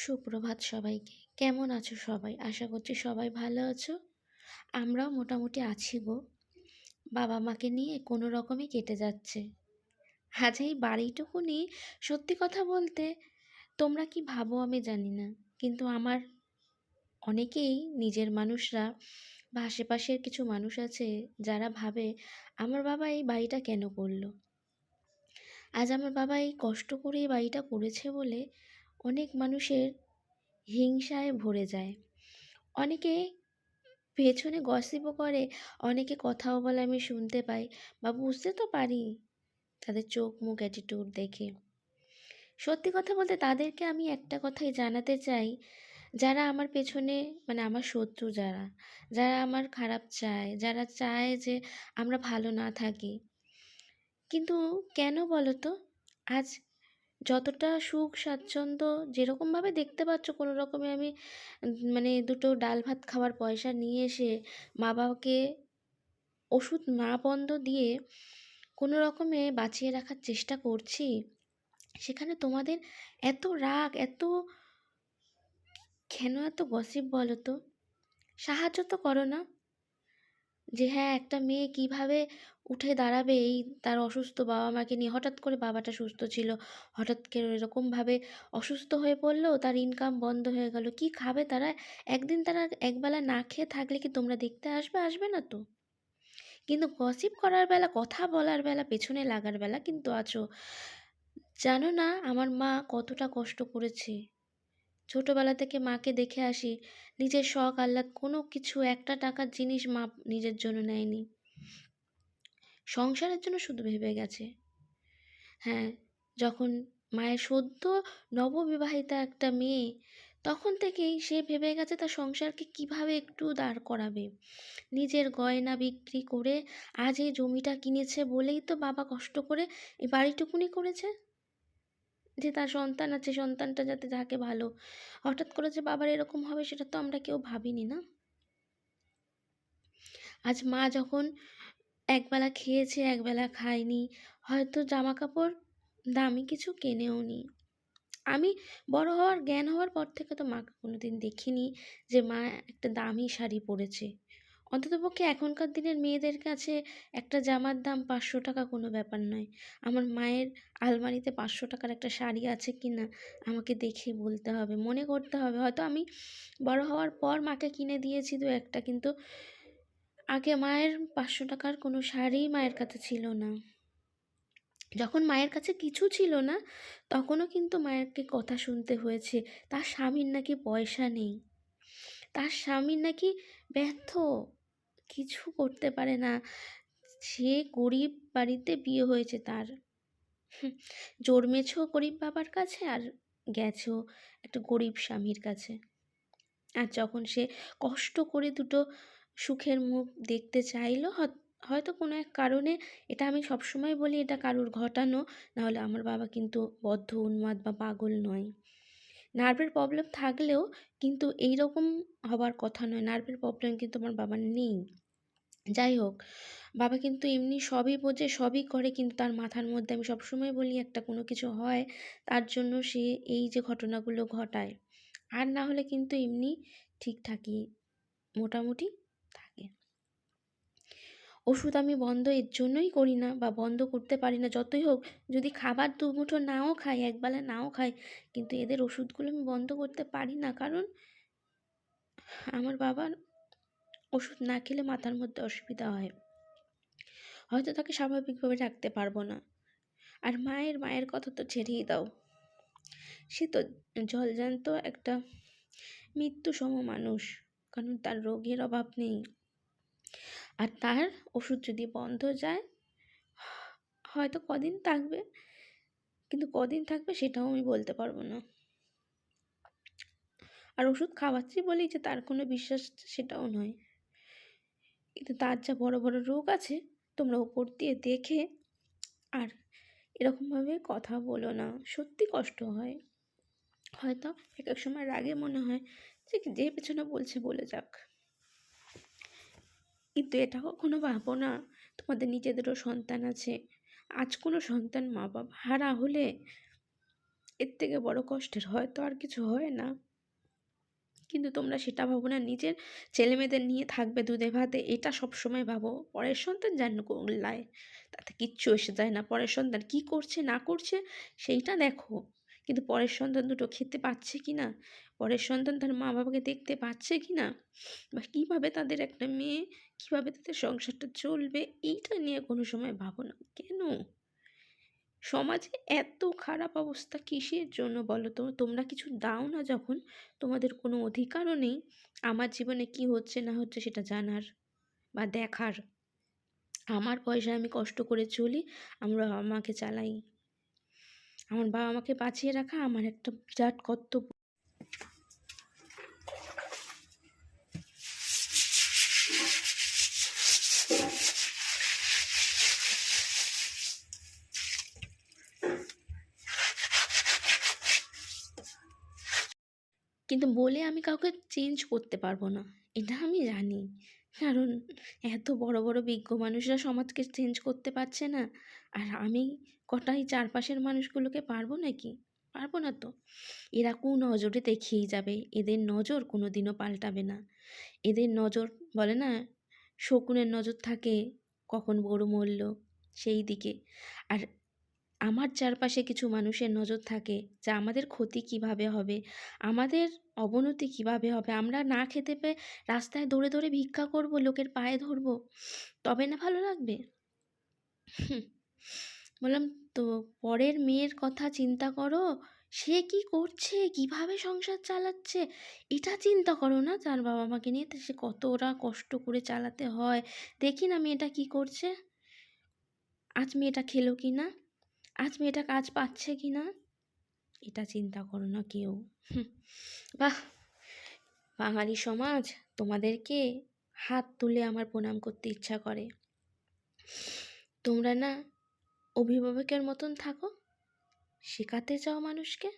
সুপ্রভাত সবাইকে। কেমন আছো সবাই? আশা করছি সবাই ভালো আছো। আমরাও মোটামুটি আছি গো। বাবা মাকে নিয়ে কোনো রকমই কেটে যাচ্ছে। আজ এই বাড়িটুকুনি সত্যি কথা বলতে তোমরা কি ভাবো আমি জানি না। কিন্তু আমার অনেকেই নিজের মানুষরা বা আশেপাশের কিছু মানুষ আছে যারা ভাবে, আমার বাবা এই বাড়িটা কেন করল? আজ আমার বাবা এই কষ্ট করে এই বাড়িটা করেছে বলে অনেক মানুষের হিংসায় ভরে যায়। অনেকে পেছনে গসিপও করে, অনেকে কথাও বলে, আমি শুনতে পাই বা বুঝতে তো পারি তাদের চোখ, মুখ অ্যাটিটিউড দেখে। সত্যি কথা বলতে তাদেরকে আমি একটা কথাই জানাতে চাই, যারা আমার পেছনে মানে আমার শত্রু যারা যারা আমার খারাপ চায়, যারা চায় যে আমরা ভালো না থাকি। কিন্তু কেন বলো তো আজ যতটা সুখ স্বাচ্ছন্দ্য যেরকমভাবে দেখতে পাচ্ছ কোনো রকমে আমি মানে দুটো ডাল ভাত খাওয়ার পয়সা নিয়ে এসে মা বাবাকে ওষুধ না বন্ধ দিয়ে কোনো রকমে বাঁচিয়ে রাখার চেষ্টা করছি, সেখানে তোমাদের এত রাগ, এত কেন এত গসিপ বলো তো? সাহায্য তো করো না। যে হ্যাঁ একটা মেয়ে কীভাবে উঠে দাঁড়াবে এই তার অসুস্থ বাবা মাকে নিয়ে? হঠাৎ করে বাবাটা সুস্থ ছিল। হঠাৎ করে এরকমভাবে অসুস্থ হয়ে পড়ল, তার ইনকাম বন্ধ হয়ে গেল। কি খাবে তারা? একদিন তারা একবেলা না খেয়ে থাকলে কি তোমরা দেখতে আসবে? আসবে না তো? কিন্তু গসিপ করার বেলা, কথা বলার বেলা, পেছনে লাগার বেলা কিন্তু আছো। জানো না, আমার মা কতটা কষ্ট করেছে। ছোটবেলা থেকে মাকে দেখে আসি, নিজের শখ, আহ্লাদ, কোনো কিছু, একটা টাকার জিনিস মা নিজের জন্য নেয়নি। সংসারের জন্য শুধু ভেবে গেছে। হ্যাঁ যখন মায়ের সদ্য নববিবাহিতা একটা মেয়ে, তখন থেকেই সে ভেবে গেছে তার সংসারকে কীভাবে একটু দাঁড় করাবে। নিজের গয়না বিক্রি করে আজ এই জমিটা কিনেছে বলেই তো বাবা কষ্ট করে এই বাড়িটুকুনি করেছে। যে তার সন্তান আছে, সন্তানটা যাতে থাকে ভালো। হঠাৎ করে যে বাবার এরকম হবে, সেটা তো আমরা কেউ ভাবিনি না? আজ মা যখন একবেলা খেয়েছে, একবেলা খায়নি, হয়তো জামা কাপড় দামি কিছু কেনেও নি। আমি বড় হওয়ার, জ্ঞান হওয়ার পর থেকে তো মাকে কোনোদিন দেখিনি যে মা একটা দামি শাড়ি পরেছে। অন্ততপক্ষে এখনকার দিনের মেয়েদের কাছে একটা জামার দাম পাঁচশো টাকা কোনো ব্যাপার নয়। আমার মায়ের আলমারিতে পাঁচশো টাকার একটা শাড়ি আছে কি না আমাকে দেখে বলতে হবে, মনে করতে হবে। হয়তো আমি বড় হওয়ার পর মাকে কিনে দিয়েছি দু একটা, কিন্তু আগে মায়ের পাঁচশো টাকার কোনো শাড়িই মায়ের কাছে ছিল না। যখন মায়ের কাছে কিছু ছিল না, তখনও কিন্তু মায়েরকে কথা শুনতে হয়েছে, তার স্বামীর নাকি পয়সা নেই? তার স্বামীর নাকি ব্যর্থ? কিছু করতে পারে না। সে গরিব বাড়িতে বিয়ে হয়েছে তার। হুম, জন্মেছেও গরিব বাবার কাছে আর গেছেও একটা গরিব স্বামীর কাছে। আর যখন সে কষ্ট করে দুটো সুখের মুখ দেখতে চাইলো হয়তো কোনো এক কারণে এটা আমি সবসময় বলি এটা কারুর ঘটানো নাহলে আমার বাবা কিন্তু বদ্ধ উন্মাদ বা পাগল নয়। নার্ভের প্রবলেম থাকলেও কিন্তু এই রকম হবার কথা নয়। নার্ভের প্রবলেম কিন্তু আমার বাবার নেই। যাই হোক, বাবা কিন্তু এমনি সবই বোঝে, সবই করে, কিন্তু তার মাথার মধ্যে আমি সবসময় বলি একটা কোনো কিছু হয়, তার জন্য সে এই যে ঘটনাগুলো ঘটায়। আর না হলে কিন্তু এমনি ঠিকঠাকই, মোটামুটি ওষুধ আমি বন্ধ এর জন্যই করি না বা বন্ধ করতে পারি না, যতই হোক। যদি খাবার দু মুঠো নাও খাই একবেলা নাও খাই, কিন্তু এদের ওষুধগুলো আমি বন্ধ করতে পারি না। কারণ আমার বাবার ওষুধ না খেলে মাথার মধ্যে অসুবিধা হয়। হয়তো তাকে স্বাভাবিকভাবে রাখতে পারব না। আর মায়ের মায়ের কথা তো ছেড়েই দাও। সে তো জলজান্ত একটা মৃত্যু সম মানুষ, কারণ তার রোগের অভাব নেই। আর তার ওষুধ যদি বন্ধ যায়, হয়তো কদিন থাকবে। কিন্তু কদিন থাকবে সেটাও আমি বলতে পারব না। আর ওষুধ খাওয়াচ্ছি বলেই যে তার কোনো বিশ্বাস সেটাও নয়। কিন্তু তার যা বড় বড় রোগ আছে, তোমরা ওপর দিয়ে দেখে আর এরকমভাবে কথা বলো না। সত্যি কষ্ট হয়। হয়তো এক এক সময় রাগে মনে হয়, যে যে পেছনে বলছে বলে যাক। কিন্তু এটা কখনো ভাবো না, তোমাদের নিজেদেরও সন্তান আছে। আজ কোনো সন্তান মা বাবা হারা হলে এর থেকে বড় কষ্টের হয়তো আর কিছু হয় না। কিন্তু তোমরা সেটা ভাবো না, নিজের ছেলেমেয়েদের নিয়ে থাকবে দুধে ভাতে, এটা সবসময় ভাবো। পরের সন্তান যেন গোল্লায়, তাতে কিচ্ছু এসে যায় না। পরের সন্তান কি করছে, না করছে, সেইটা দেখো। কিন্তু পরের সন্তান দুটো খেতে পাচ্ছে কি না পরের সন্তান তার মা বাবাকে দেখতে পাচ্ছে কি না বা কীভাবে তাদের একটা মেয়ে, কীভাবে তাদের সংসারটা চলবে? এইটা নিয়ে কোনো সময় ভাবো না। কেন? সমাজে এত খারাপ অবস্থা কিসের জন্য বলো তো? তোমরা কিছু দাও না যখন? তোমাদের কোনো অধিকারও নেই। আমার জীবনে কি হচ্ছে না হচ্ছে সেটা জানার বা দেখার। আমার পয়সায় আমি কষ্ট করে চলি, আমরা বাবা মাকে চালাই। আমার বাবা মাকে বাঁচিয়ে রাখা আমার একটা বিরাট কর্তব্য। কিন্তু বলে আমি কাউকে চেঞ্জ করতে পারব না, এটা আমি জানি। কারণ এত বড় বড় বিজ্ঞ মানুষরা সমাজকে চেঞ্জ করতে পারছে না, আর আমি কটাই চারপাশের মানুষগুলোকে পারব নাকি? পারব না তো। এরা নজরে দেখিয়েই যাবে? এদের নজর কোনো দিনও পাল্টাবে না। এদের নজর, বলে না? শকুনের নজর থাকে কখন গরু মরল সেই দিকে। আর আমার চারপাশে কিছু মানুষের নজর থাকে যে আমাদের ক্ষতি কীভাবে হবে? আমাদের অবনতি কীভাবে হবে? আমরা না খেতে পেয়ে রাস্তায় দৌড়ে দৌড়ে ভিক্ষা করব, লোকের পায়ে ধরবো? তবে না ভালো লাগবে? বললাম, তো পরের মেয়ের কথা চিন্তা করো। সে কি করছে? কীভাবে সংসার চালাচ্ছে? এটা চিন্তা করো না তার বাবা মাকে নিয়ে সে কত ওরা কষ্ট করে চালাতে হয়। দেখি না মেয়েটা কি করছে। আজ মেয়েটা খেলো কি না? আজ মেয়েটা কাজ পাচ্ছে কি না? এটা চিন্তা করো না কেউ। বাহ! বাঙালি সমাজ তোমাদেরকে হাত তুলে আমার প্রণাম করতে ইচ্ছা করে। তোমরা না অভিভাবকের মতন থাকো। শেখাতে চাও মানুষকে?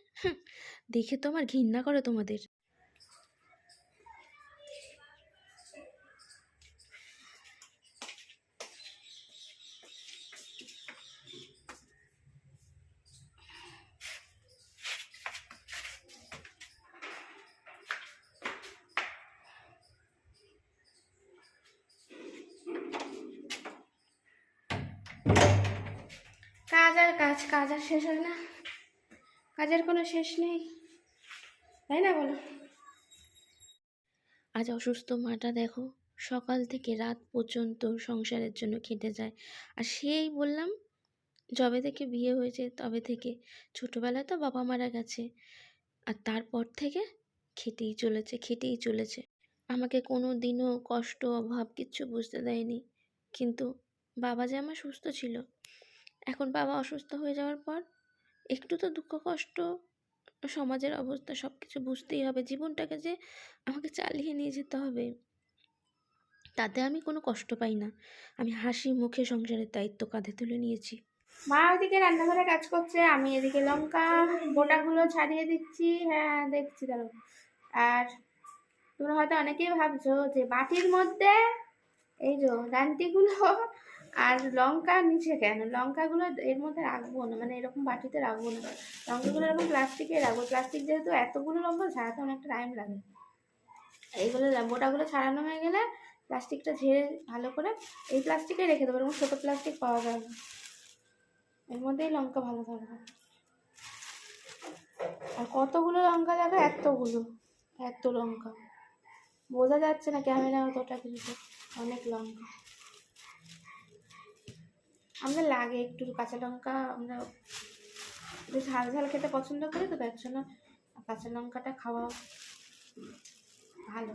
দেখে তো আমার ঘৃণা করে তোমাদের। কাজ আর কাজ কাজ আর শেষ হয় না। কাজের কোনো শেষ নেই। তাই না বলো? আজ অসুস্থ মাটা দেখো, সকাল থেকে রাত পর্যন্ত সংসারের জন্য খেটে যায়। আর সেই বললাম, যবে থেকে বিয়ে হয়েছে তবে থেকে। ছোটোবেলায় তো বাবা মারা গেছে, আর তারপর থেকে খেটেই চলেছে খেটেই চলেছে। আমাকে কোনো দিনও কষ্ট, অভাব কিচ্ছু বুঝতে দেয়নি। কিন্তু বাবা যে আমার সুস্থ ছিল, এখন বাবা অসুস্থ হয়ে যাওয়ার পর একটু তো দুঃখ, কষ্ট, সমাজের অবস্থা সব কিছু বুঝতেই হবে। জীবনটাকে যে আমাকে চালিয়ে নিয়ে যেতে হবে, তাতে আমি কোনো কষ্ট পাই না। আমি হাসি, মুখে সংসারের দায়িত্ব কাঁধে তুলে নিয়েছি। মা ওইদিকে রান্নাঘরে কাজ করছে, আমি এদিকে লঙ্কা বোটাগুলো ছাড়িয়ে দিচ্ছি। হ্যাঁ দেখছি দাঁড়ো আর তোমরা হয়তো অনেকেই ভাবছ যে বাটির মধ্যে এই যে ডান্টিগুলো আর লঙ্কা নিচে কেন? লঙ্কাগুলো এর মধ্যে রাখব না মানে এরকম বাটিতে রাখব না। লঙ্কাগুলো এরকম প্লাস্টিকে রাখব। প্লাস্টিক যেহেতু এতগুলো লঙ্কা ছাড়াতে অনেকটা টাইম লাগে। এইগুলো বোটাগুলো ছাড়ানো হয়ে গেলে প্লাস্টিকটা ঝেড়ে ভালো করে এই প্লাস্টিকে রেখে দেবো, এরকম ছোটো প্লাস্টিক পাওয়া যাবে এর মধ্যেই লঙ্কা ভালো থাকবে। আর কতগুলো লঙ্কা লাগে এতগুলো। এত লঙ্কা। বোঝা যাচ্ছে না ক্যামেরা অতটা কিন্তু অনেক লঙ্কা। আমাদের লাগে একটু কাঁচা লঙ্কা, আমরা ঝাল ঝাল খেতে পছন্দ করি তো, তার জন্য কাঁচা লঙ্কাটা খাওয়া ভালো।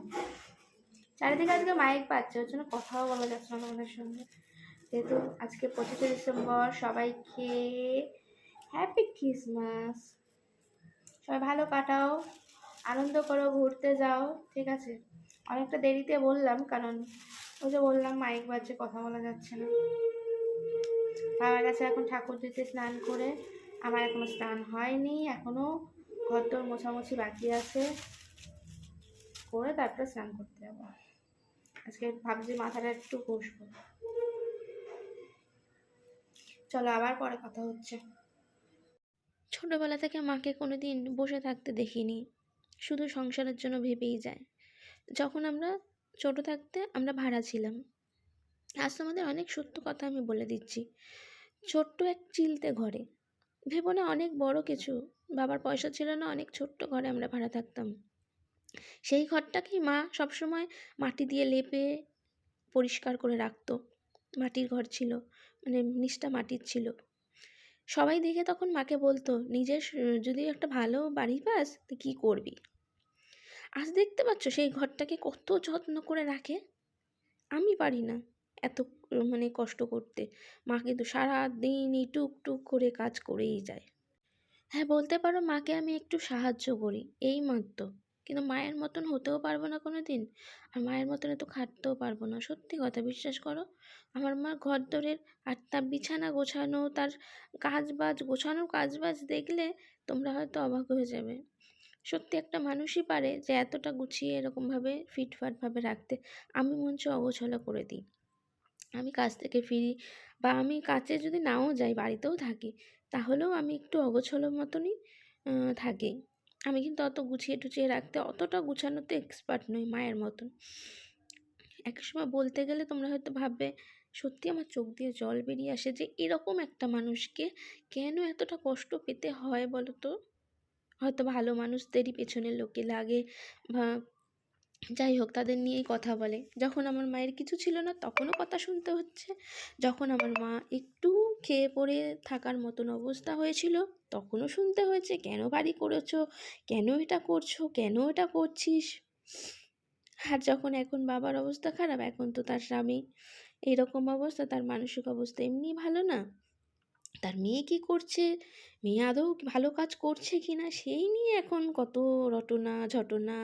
চারিদিকে আজকে মাইক পাচ্ছে, ওর জন্য কথাও বলা যাচ্ছে না তোমাদের সঙ্গে। যেহেতু আজকে পঁচিশে ডিসেম্বর, সবাইকে হ্যাপি ক্রিসমাস সবাই ভালো কাটাও, আনন্দ করো, ঘুরতে যাও, ঠিক আছে? অনেকটা দেরিতে বললাম, কারণ ওই যে বললাম মাইক বাজছে, কথা বলা যাচ্ছে না। বাবার কাছে এখন ঠাকুর দিতে স্নান করে আমার এখনও স্নান হয়নি, এখনও ঘরদোর মোছামুছি বাকি আছে। করে তারপরে স্নান করতে যাব। আজকে ভাবছি মাথাটা একটু বসবো চলো আবার পরে কথা হচ্ছে। ছোটোবেলা থেকে মাকে কোনো দিন বসে থাকতে দেখিনি, শুধু সংসারের জন্য ভেবেই যায়। যখন আমরা ছোটো থাকতে আমরা ভাড়া ছিলাম। আজ তোমাদের অনেক সত্য কথা আমি বলে দিচ্ছি। ছোট্ট এক চিলতে ঘরে। ভেবো না অনেক বড় কিছু। বাবার পয়সা ছিল না, অনেক ছোট্ট ঘরে আমরা ভাড়া থাকতাম। সেই ঘরটাকেই মা সবসময় মাটি দিয়ে লেপে, পরিষ্কার করে রাখতো। মাটির ঘর ছিল মানে নিচটা মাটির ছিল। সবাই দেখে তখন মাকে বলতো, নিজের যদি একটা ভালো বাড়ি পাস, তো কী করবি? আজ দেখতে পাচ্ছ সেই ঘরটাকে কত যত্ন করে রাখে? আমি পারি না। এত মানে কষ্ট করতে। মা কিন্তু সারাদিন এই টুক টুক করে কাজ করেই যায়। হ্যাঁ বলতে পারো মাকে আমি একটু সাহায্য করি, এই মাত্র। কিন্তু মায়ের মতন হতেও পারব না কোনো দিন আর মায়ের মতন এত খাটতেও পারব না। সত্যি কথা, বিশ্বাস করো, আমার মা ঘর দরের আর তার বিছানা গোছানো, তার কাজ বাজ গোছানো কাজ বাজ দেখলে তোমরা হয়তো অবাক হয়ে যাবে। সত্যি একটা মানুষই পারে যে এতটা গুছিয়ে এরকমভাবে, ফিটফাটভাবে রাখতে। আমি মঞ্চ অগোছালো করে দিই। আমি কাজ থেকে ফিরি বা আমি কাজে যদি নাও যাই বাড়িতেও থাকি, তাহলেও আমি একটু অগোছালো মতনই থাকি। আমি কিন্তু অত গুছিয়ে টুছিয়ে রাখতে, অতটা গুছানোতে এক্সপার্ট নই মায়ের মতন। এক সময় বলতে গেলে তোমরা হয়তো ভাববে, সত্যি আমার চোখ দিয়ে জল বেরিয়ে আসে যে এরকম একটা মানুষকে কেন এতটা কষ্ট পেতে হয় বলো তো? হয়তো ভালো মানুষদেরই পেছনে লোকে লাগে বা যাই হোক, তাদের নিয়েই কথা বলে। যখন আমার মায়ের কিছু ছিল না, তখনও কথা শুনতে হচ্ছে। যখন আমার মা একটু খেয়ে পড়ে থাকার মতন অবস্থা হয়েছিল, তখনও শুনতে হয়েছে, কেন বাড়ি করেছ? কেন এটা করছ? কেন এটা করছিস? আর যখন এখন বাবার অবস্থা খারাপ, এখন তো তার স্বামী। এইরকম অবস্থা, তার মানসিক অবস্থা এমনি ভালো না। তার মেয়ে কি করছে? মেয়ে আদৌ ভালো কাজ করছে কি না? সেই নিয়ে এখন কত রটনা ঝটনা,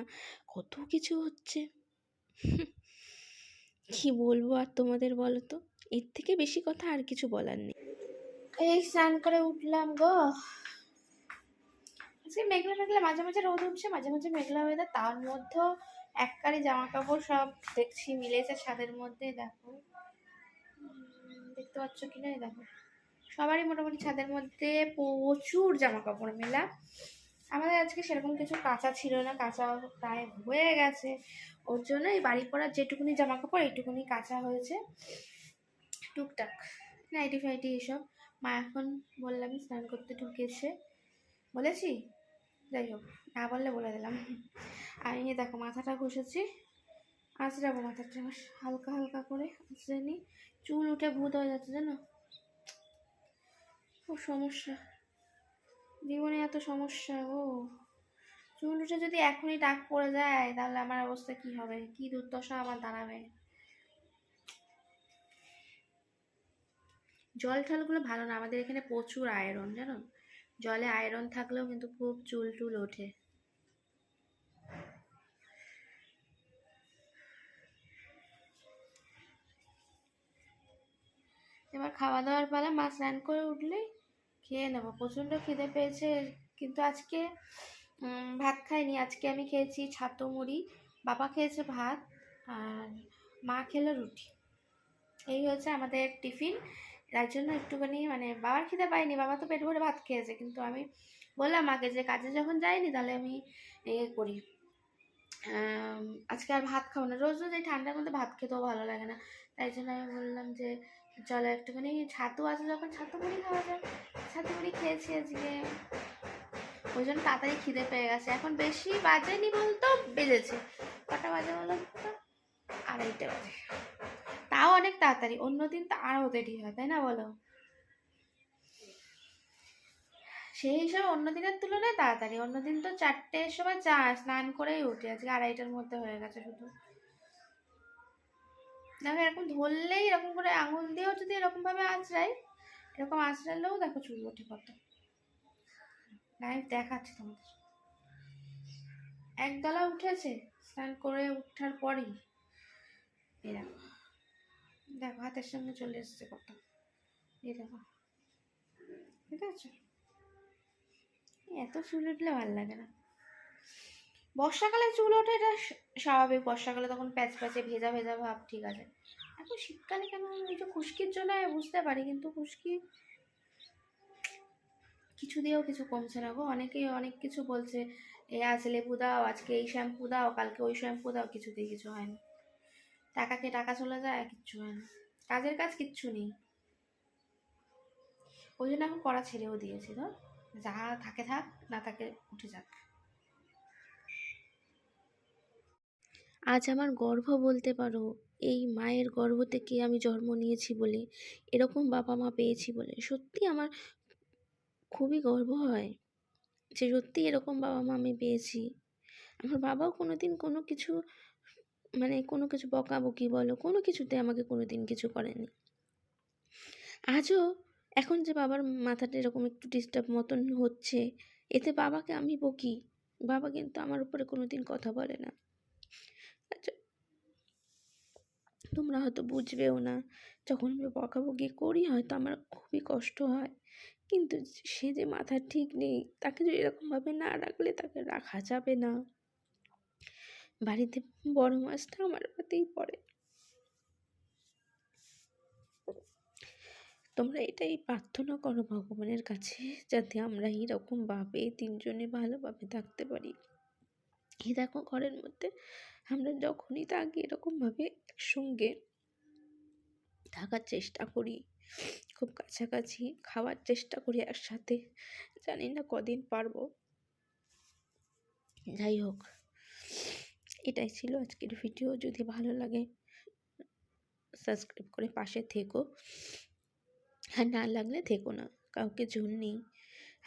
কত কিছু হচ্ছে। কি বলব আর তোমাদের বলো তো? এর থেকে বেশি কথা আর কিছু বলার নেই। এই স্নান করে উঠলাম গো। আজকে মেঘলা মেঘলা, মাঝে মাঝে রোদ উঠছে, মাঝে মাঝে মেঘলা ওয়েদার তার মধ্যেও এককারি জামা কাপড় সব দেখছি, মিলেছে ছাদের মধ্যে, দেখো। দেখতে পাচ্ছ কি না দেখো। সবারই মোটামুটি ছাদের মধ্যে প্রচুর জামা কাপড় মেলা। আমাদের আজকে সেরকম কিছু কাঁচা ছিল না, কাঁচা প্রায় হয়ে গেছে। ওর জন্য এই বাড়ি পড়ার যেটুকুনি জামা কাপড় এইটুকুনি কাঁচা হয়েছে। টুকটাক, নাইটি ফাইটি এসব। মা এখন বললাম, স্নান করতে ঢুকেছে। বলেছি? যাই হোক, না বললে বলে দিলাম। আমি দেখো, মাথাটা ঘষেছি। আঁচড়াবো মাথাটা হালকা হালকা করে আঁচড়ে চুল উঠে ভূত হয়ে যাচ্ছে, জানো? খুব সমস্যা। জীবনে এত সমস্যা, ও। চুল যদি এখনই ডাক পড়ে যায়, তাহলে আমার অবস্থা কি হবে? কি দুর্দশা আমার দাঁড়াবে? জল টলগুলো ভালো না, আমাদের এখানে প্রচুর আয়রন, জানো? জলে আয়রন থাকলেও কিন্তু খুব চুল টুল ওঠে। এবার খাওয়া দাওয়ার পালা, মা স্নান করে উঠলেই খেয়ে নেব। প্রচণ্ড খিদে পেয়েছে, কিন্তু আজকে ভাত খাইনি। আজকে আমি খেয়েছি ছাতু মুড়ি। বাবা খেয়েছে ভাত আর মা খেলো রুটি। এই হচ্ছে আমাদের টিফিন। তার জন্য একটুখানি মানে বাবার খিদে পাইনি। বাবা তো পেট ভরে ভাত খেয়েছে, কিন্তু আমি বললাম মাকে যে কাজে যখন যাইনি তাহলে আমি এ করি। আজকে আর ভাত খাব না। রোজ রোজ এই ঠান্ডার মধ্যে ভাত খেতেও ভালো লাগে না। তাই জন্য আমি বললাম যে চলো একটুখানি ছাতু আছে যখন, ছাতু মুড়ি খাওয়া যায় ছাতু মুড়ি খেয়েছি আজকে। ওই জন্য তাড়াতাড়ি খিদে পেয়ে গেছে। এখন বেশি বাজেনি বলতো, বেজেছে। কটা বাজে বলো আড়াইটে বাজে। তাও অনেক তাড়াতাড়ি। অন্যদিন তো আরও দেরি হয়, তাই না বলো? সেই হিসাবে অন্য দিনের তুলনায় তাড়াতাড়ি। অন্যদিন তো চারটের সময় চা, স্নান করেই উঠি। আজকে আড়াইটার মধ্যে হয়ে গেছে শুধু। দেখো, এরকম ধরলেই এরকম করে আঙুল দিয়েও যদি এরকম ভাবে আঁচড়াই, এরকম আঁচড়ালেও দেখো চুল ওঠে কত। লাইভ দেখাচ্ছি তোমাদের। একদলা উঠেছে, স্নান করে উঠার পরেই। এই দেখো হাতের সঙ্গে চলে এসছে কত। এই ঠিক আছে? এত চুল উঠলে ভালো লাগে না। বর্ষাকালে চুল ওঠে এটা স্বাভাবিক। বর্ষাকালে তখন প্যাচ প্যাচে ভেজা ভেজা ভাব, ঠিক আছে। এখন শীতকালে কেন এই যে খুশকির জন্য বুঝতে পারি, কিন্তু খুশকি কিছু দিয়েও কিছু কমছে না গো। অনেকেই অনেক কিছু বলছে, এ আজ লেবু দাও, আজকে এই শ্যাম্পু দাও, কালকে ওই শ্যাম্পু দাও। কিছুতেই কিছু হয় না। টাকাকে টাকা চলে যায়, কিচ্ছু হয় না। কাজের কাজ কিচ্ছু নেই। ওই জন্য এখন করা ছেড়েও দিয়েছি তো যা থাকে থাক, না থাকে উঠে যাক। আজ আমার গর্ব বলতে পারো, এই মায়ের গর্ভ থেকে আমি জন্ম নিয়েছি বলে, এরকম বাবা মা পেয়েছি বলে। সত্যি আমার খুবই গর্ব হয় যে সত্যি এরকম বাবা মা আমি পেয়েছি। আমার বাবাও কোনো দিন কোনো কিছু মানে কোনো কিছু বকাবকি বলো, কোনো কিছুতে আমাকে কোনো দিন কিছু করেনি। আজও এখন যে বাবার মাথাটা এরকম একটু ডিস্টার্ব মতন হচ্ছে, এতে বাবাকে আমি বকি। বাবা কিন্তু আমার উপরে কোনো দিন কথা বলে না। তোমরা হয়তো বুঝবেও না, যখন আমি বকাবকি করি হয়তো আমার খুবই কষ্ট হয়। কিন্তু সে যে মাথা ঠিক নেই, তাকে যদি এরকমভাবে না রাখলে তাকে রাখা যাবে না। বাড়িতে বড় মাছটা আমার হাতেই পড়ে। তোমরা এটাই প্রার্থনা করো ভগবানের কাছে, যাতে আমরা এইরকমভাবে তিনজনে ভালোভাবে থাকতে পারি। এই দেখো ঘরের মধ্যে আমরা যখনই থাকি এরকমভাবে একসঙ্গে থাকার চেষ্টা করি, খুব কাছাকাছি খাওয়ার চেষ্টা করি একসাথে, জানি না কদিন পারব। যাই হোক, এটাই ছিল আজকের ভিডিও যদি ভালো লাগে সাবস্ক্রাইব করে পাশে থেকো। আর না লাগলে থেকো না, কাউকে জোর নেই।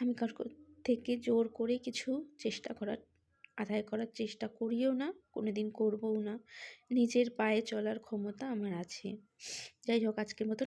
আমি কার থেকে জোর করে কিছু চেষ্টা করার আদায় করার চেষ্টা করিও না কোনো দিন করবও না। নিজের পায়ে চলার ক্ষমতা আমার আছে। যাই হোক, আজকের মতো